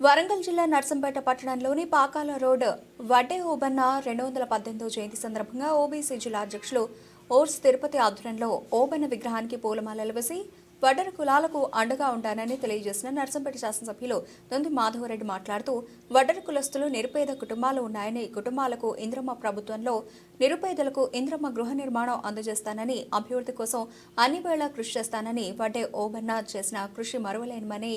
వరంగల్ జిల్లా నర్సంపేట పట్టణంలోని పాకాల రోడ్ వడ్డే ఓబన్న రెండు వందల పద్దెనిమిదో జయంతి సందర్భంగా ఓబీసీ జిల్లా అధ్యక్షులు ఓర్స్ తిరుపతి ఆధ్వర్యంలో ఓబన్న విగ్రహానికి పూలమాలలు వేసి వడ్డర కులాలకు అండగా ఉంటానని తెలియజేసిన నర్సంపేట శాసనసభ్యులు దొంతి మాధవరెడ్డి మాట్లాడుతూ వడ్డర కులస్తులు నిరుపేద కుటుంబాలు ఉన్నాయని కుటుంబాలకు ఇంద్రమ్మ ప్రభుత్వంలో నిరుపేదలకు ఇంద్రమ్మ గృహ నిర్మాణం అందజేస్తానని అభివృద్ధి కోసం అన్ని వేళ కృషి చేస్తానని వడ్డే ఓబన్న చేసిన కృషి మరువలేనిమని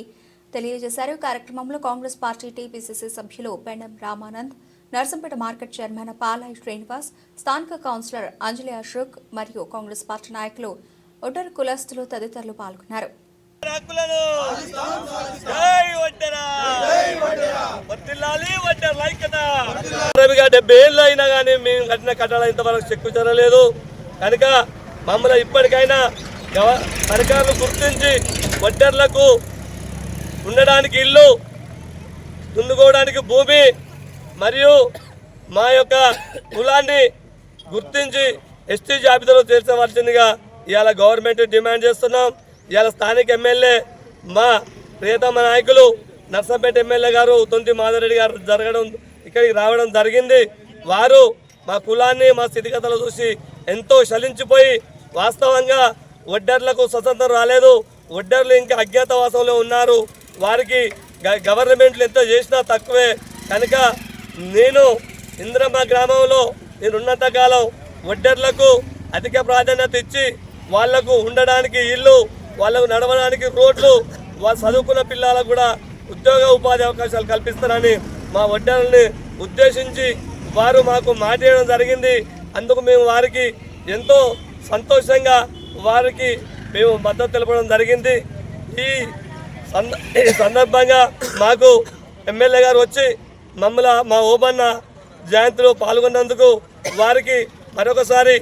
తెలియజేశారు కార్యక్రమంలో కాంగ్రెస్ పార్టీ టీపీసీసీ సభ్యులు పెండం రామానంద్ నర్సంపేట మార్కెట్ చైర్మన్ పాలాయి శ్రీనివాస్ స్థానిక కౌన్సిలర్ అంజలి అశోక్ మరియు కాంగ్రెస్ పార్టీ నాయకులు ఒటర్ కులస్తులు తదితరులు పాల్గొన్నారు డెబ్బై ఏళ్ళు అయినా కానీ మేము కట్టిన కట్టాల ఇంతవరకు చెక్కు జరగలేదు కనుక మమ్మల్ని ఇప్పటికైనా గవ- గుర్తించి వడ్డర్లకు ఉండడానికి ఇల్లు దున్నుకోవడానికి భూమి మరియు మా యొక్క కులాన్ని గుర్తించి ఎస్టీ జాబితాలో చేర్చవలసిందిగా ఇవాళ గవర్నమెంట్ డిమాండ్ చేస్తున్నాం. ఇవాళ స్థానిక ఎమ్మెల్యే మా ప్రియతమ నాయకులు నర్సంపేట ఎమ్మెల్యే గారు తొంతి మాధవరెడ్డి గారు జరగడం ఇక్కడికి రావడం జరిగింది. వారు మా కులాన్ని మా స్థితిగతులు చూసి ఎంతో శలించిపోయి వాస్తవంగా ఒడ్డర్లకు స్వతంత్రం రాలేదు. ఒడ్డర్లు ఇంకా అజ్ఞాతవాసంలో ఉన్నారు. వారికి గ- గవర్నమెంట్లు ఎంత చేసినా తక్కువే. కనుక నేను ఇంద్రమ్మ గ్రామంలో నేను ఉన్నంత కాలం ఒడ్డర్లకు అధిక ప్రాధాన్యత ఇచ్చి వాళ్ళకు ఉండడానికి ఇల్లు వాళ్ళకు నడవడానికి రోడ్లు వాళ్ళు చదువుకున్న పిల్లలకు కూడా ఉద్యోగ ఉపాధి అవకాశాలు కల్పిస్తారని మా వడ్డర్లని ఉద్దేశించి వారు మాకు మాట్లాడడం జరిగింది. అందుకు మేము వారికి ఎంతో సంతోషంగా వారికి మేము మద్దతు తెలపడం జరిగింది. ఈ ఈ సందర్భంగా మాకు ఎమ్మెల్యే గారు వచ్చి మమ్మల మా ఓబన్న జయంతిలో పాల్గొన్నందుకు వారికి మరొకసారి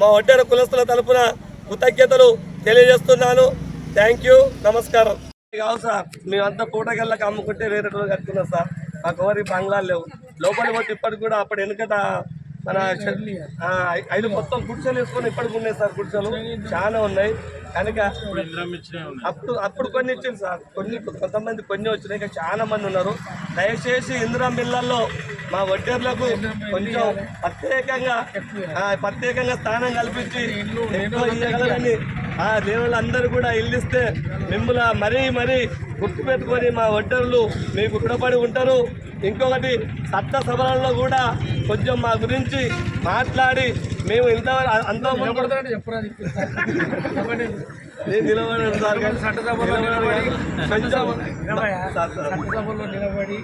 మా ఒడ్డెర కులస్తుల తరపున కృతజ్ఞతలు తెలియజేస్తున్నాను. Thank you. నమస్కారం. కావు సార్ మేమంతా పూటగల్లకు అమ్ముకుంటే వేరే రోజు కట్టుకున్నాం సార్. మాకు ఎవరి బంగ్లాలు లేవు. లోపలి పోతే ఇప్పటికి కూడా అప్పుడు వెనుకట మన ఐదు మొత్తం గుడిసెలు వేసుకొని ఇప్పటికి ఉన్నాయి సార్ గుడిసెలు చాలా ఉన్నాయి. కనుక అప్పుడు అప్పుడు కొన్ని ఇచ్చింది సార్. కొన్ని కొంతమంది కొన్ని వచ్చినాయి. ఇంకా చాలా మంది ఉన్నారు. దయచేసి ఇందిరా మిల్లల్లో మా వడ్డీర్లకు కొంచెం ప్రత్యేకంగా ప్రత్యేకంగా స్థానం కల్పించి ఎక్కువ ఆ దేవుళ్ళు అందరూ కూడా ఇల్లు ఇస్తే మిమ్మల్ని మరీ మరీ గుర్తుపెట్టుకొని మా వడ్డర్లు మీకు రుణపడి ఉంటారు. ఇంకొకటి చట్ట సభలలో కూడా కొంచెం మా గురించి మాట్లాడి మేము ఇంతవరకు సార్ కొంచెం. చట్టసభలో నిలబడి.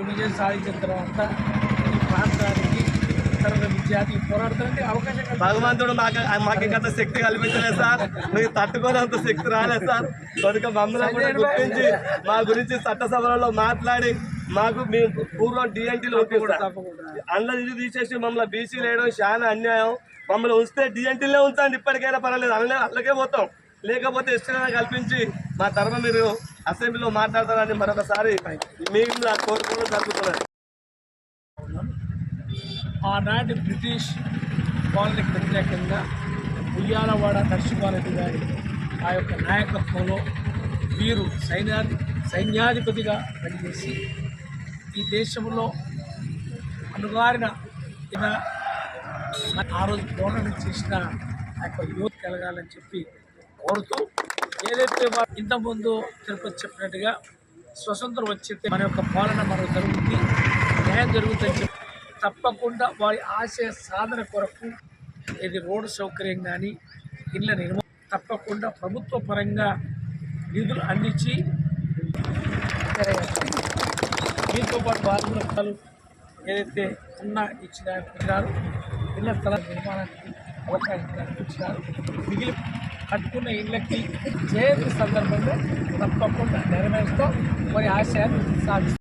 విజయం సాధించిన తర్వాత ప్రాంతానికి విద్యార్థి పోరాడతానికి అవకాశం. భగవంతుడు మాకు మాకు ఇంకంత శక్తి కల్పించలేదు సార్. మీకు తట్టుకోనంత శక్తి రాలేదు సార్. కనుక మమ్మల్ని కూడా గుర్తించి మా గురించి చట్టసభలలో మాట్లాడి మాకు మేము పూర్వం డిఎన్టీలో ఉంటుంది కూడా అందులో ఇది తీసేసి మమ్మల్ని బీసీ వేయడం చాలా అన్యాయం మమ్మల్ని ఉంచితే డిఎన్టీలో ఉంచండి. ఇప్పటికైనా పర్వాలేదు. అందులో అందులోకే పోతాం. లేకపోతే ఇష్టంగా కల్పించి మా తరఫున మీరు అసెంబ్లీలో మాట్లాడతారని మరొకసారి మేము కోరుకోవడం జరుగుతున్నది. ఆనాటి బ్రిటిష్ పాలనకి వ్యతిరేకంగా ఉయ్యాలవాడ నరసింహారెడ్డి గారి ఆ యొక్క నాయకత్వంలో వీరు సైన్యా సైన్యాధిపతిగా పనిచేసి ఈ దేశంలో అనుగారిన ఆ రోజు గవర్నమెంట్ చేసిన ఆ యొక్క యూత్ కలగాలని చెప్పి కోరుతూ ఏదైతే ఇంతకుముందు తిరుపతి చెప్పినట్టుగా స్వతంత్రం వచ్చేస్తే మన యొక్క పాలన మనకు జరుగుతుంది. న్యాయం జరుగుతుందని చెప్పి తప్పకుండా వారి ఆశయ సాధన కొరకు ఇది రోడ్డు సౌకర్యం కానీ ఇళ్ళ నిర్మాణం తప్పకుండా ప్రభుత్వ పరంగా నిధులు అందించి దీంతో పాటు బాధితుల స్థలాలు ఏదైతే ఉన్న ఇచ్చిన ఇచ్చినారు. ఇళ్ళ స్థల నిర్మాణానికి అవకాశం కల్పించినారు మిగిలి కట్టుకున్న ఇళ్ళకి జయంతి సందర్భంలో తప్పకుండా నెరవేరుస్తాం మరి ఆశయాన్ని సాధిస్తాం.